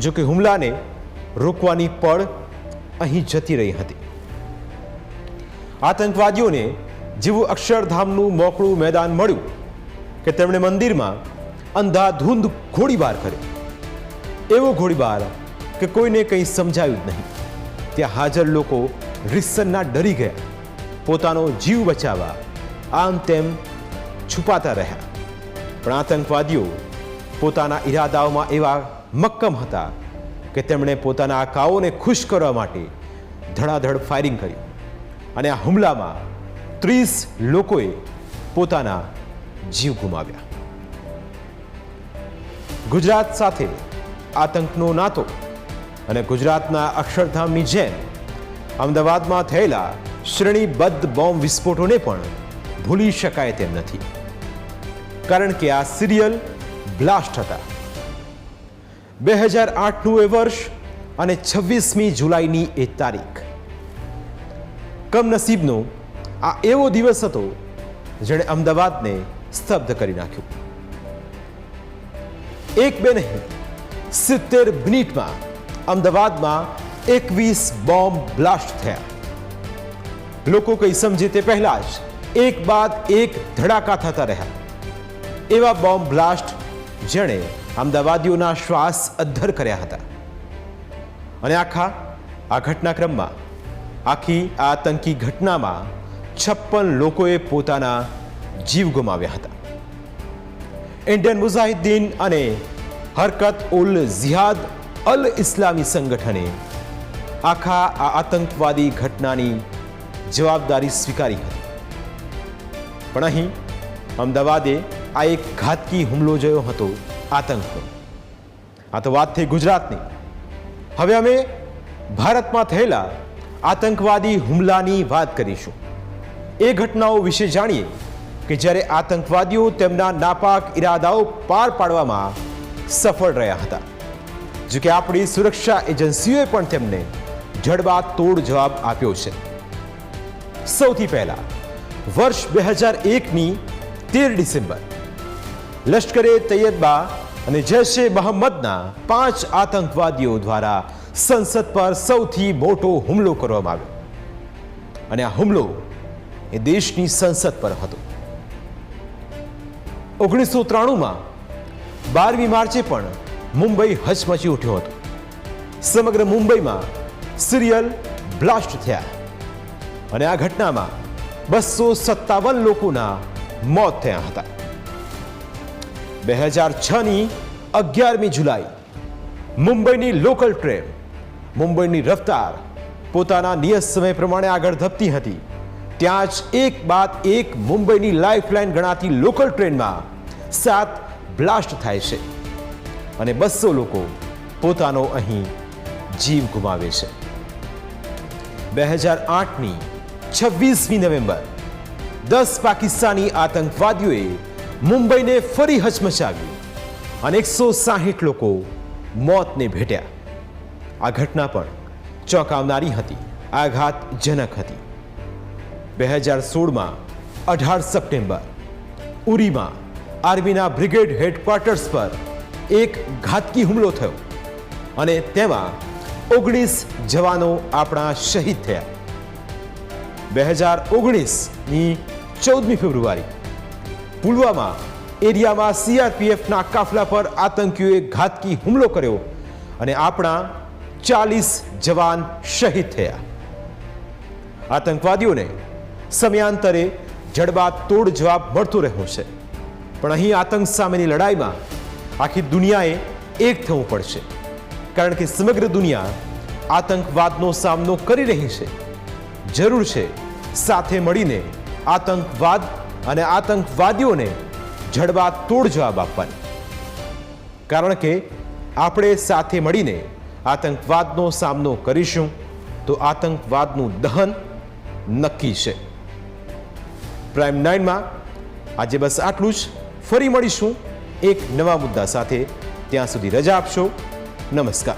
જો કે હુમલાને રોકવાની પળ અહીં જતી રહી હતી. આતંકવાદીઓને જેવું અક્ષરધામનું મોકળું મેદાન મળ્યું કે તેમણે મંદિરમાં અંધાધૂંધ ગોળીબાર કર્યો. એવો ગોળીબાર કે કોઈને કંઈ સમજાયું જ નહીં. ત્યાં હાજર લોકો રિસ્સનના ડરી ગયા. પોતાનો જીવ બચાવવા આમ તેમ છુપાતા રહ્યા. પણ આતંકવાદીઓ પોતાના ઈરાદાઓમાં એવા મક્કમ હતા કે તેમણે પોતાના આકાઓને ખુશ કરવા માટે ધડાધડ ફાયરિંગ કર્યું અને આ હુમલામાં ત્રીસ લોકોએ પોતાના જીવ ગુમાવ્યા. ગુજરાત સાથે આતંકનો નાતો અને ગુજરાતના અક્ષરધામની જેમ અમદાવાદમાં થયેલા શ્રેણીબદ્ધ બોમ્બ વિસ્ફોટોને પણ ભૂલી શકાય તેમ નથી. કારણ કે આ સિરિયલ બ્લાસ્ટ હતા. બે હજાર આઠનું એ વર્ષ અને છવ્વીસમી જુલાઈની એ તારીખ. કમનસીબનો આ એવો દિવસ હતો જેણે અમદાવાદને સ્તબ્ધ કરી નાખ્યું. એક બે નહીં, સિત્તેર મિનિટમાં અમદાવાદમાં એકવીસ બોમ્બ બ્લાસ્ટ થયા. લોકો કંઈ સમજે તે પહેલા જ એક બાદ એક ધડાકા થતા રહ્યા. એવા બોમ્બ બ્લાસ્ટ જેણે અમદાવાદીઓના શ્વાસ અદ્ધર કર્યા હતા. અને આખા, આ ઘટનાક્રમમાં, આખી આતંકી ઘટનામાં છપ્પન લોકોએ પોતાના જીવ ગુમાવ્યા હતા. ઇન્ડિયન મુઝાહિદ્દીન અને હરકત ઉલ ઝિહાદ અલ ઇસ્લામી સંગઠને આખા આ આતંકવાદી ઘટનાની જવાબદારી સ્વીકારી હતી. પણ અહીં અમદાવાદે આ એક ઘાતકી હુમલો જોયો હતો આતંકનો. આ તો વાત થઈ ગુજરાતની. હવે અમે ભારતમાં થયેલા આતંકવાદી હુમલાની વાત કરીશું. એ ઘટનાઓ વિશે જાણીએ કે જ્યારે આતંકવાદીઓ તેમના નાપાક ઈરાદાઓ પાર પાડવામાં સફળ રહ્યા હતા. જો કે આપણી સુરક્ષા એજન્સીઓએ પણ તેમને જડબા તોડ જવાબ આપ્યો છે. સૌથી પહેલા, વર્ષ બે હજાર એકની તેર ડિસેમ્બર લશ્કરે તૈયબા અને જૈશે મહમ્મદના પાંચ આતંકવાદીઓ દ્વારા સંસદ પર સૌથી મોટો હુમલો કરવામાં આવ્યો. અને આ હુમલો એ દેશની સંસદ પર હતો. ઓગણીસો ત્રાણુંમાં બારમી માર્ચે પણ મુંબઈ હચમચી ઉઠ્યો હતો. સમગ્ર મુંબઈમાં સિરિયલ બ્લાસ્ટ થયા. અને આ ઘટનામાં બસો સત્તાવન લોકોના મોત થયા હતા. બે હજાર છની અગિયારમી જુલાઈ, મુંબઈની લોકલ ટ્રેન, મુંબઈની રફતાર પોતાના નિયત સમય પ્રમાણે આગળ ધપતી હતી. ત્યાં જ એક બાદ એક મુંબઈની લાઇફલાઇન ગણાતી લોકલ ટ્રેનમાં સાત બ્લાસ્ટ થાય છે અને બસો લોકો પોતાનો અહીં જીવ ગુમાવે છે. બે હજાર આઠની છવ્વીસમી નવેમ્બર, દસ પાકિસ્તાની આતંકવાદીઓએ મુંબઈને ફરી હચમચાવ્યું અને એકસો સાહીઠ લોકો મોતને ભેટ્યા. આ ઘટના પણ ચોંકાવનારી હતી, આઘાતજનક હતી. બે હજાર સોળમાં અઢાર સપ્ટેમ્બર, ઉરીમાં આર્મીના બ્રિગેડ હેડક્વાર્ટર્સ પર એક ઘાતકી હુમલો થયો અને તેમાં ઓગણીસ જવાનો આપણા શહીદ થયા. બે હજાર ઓગણીસની ચૌદમી ફેબ્રુઆરી પુલવામા એરિયામાં સીઆરપીએફના કાફલા પર આતંકીઓએ ઘાતકી હુમલો કર્યો અને આપણા ચાલીસ જવાન શહીદ થયા. આતંકવાદીઓને સમયાંતરે જડબા તોડ જવાબ મળતો રહ્યો છે. પણ અહીં આતંક સામેની લડાઈમાં આખી દુનિયાએ એક થવું પડશે. કારણ કે સમગ્ર દુનિયા આતંકવાદનો સામનો કરી રહી છે. જરૂર છે સાથે મળીને આતંકવાદ અને આતંકવાદીઓને જડબા તોડ જવાબ આપવાની. કારણ કે આપણે સાથે મળીને આતંકવાદનો સામનો કરીશું, તો આતંકવાદનું દહન નક્કી છે. પ્રાઇમ નાઇનમાં આજે બસ આટલું જ. ફરી મળીશું એક નવા મુદ્દા સાથે. ત્યાં સુધી રજા આપશો. નમસ્કાર.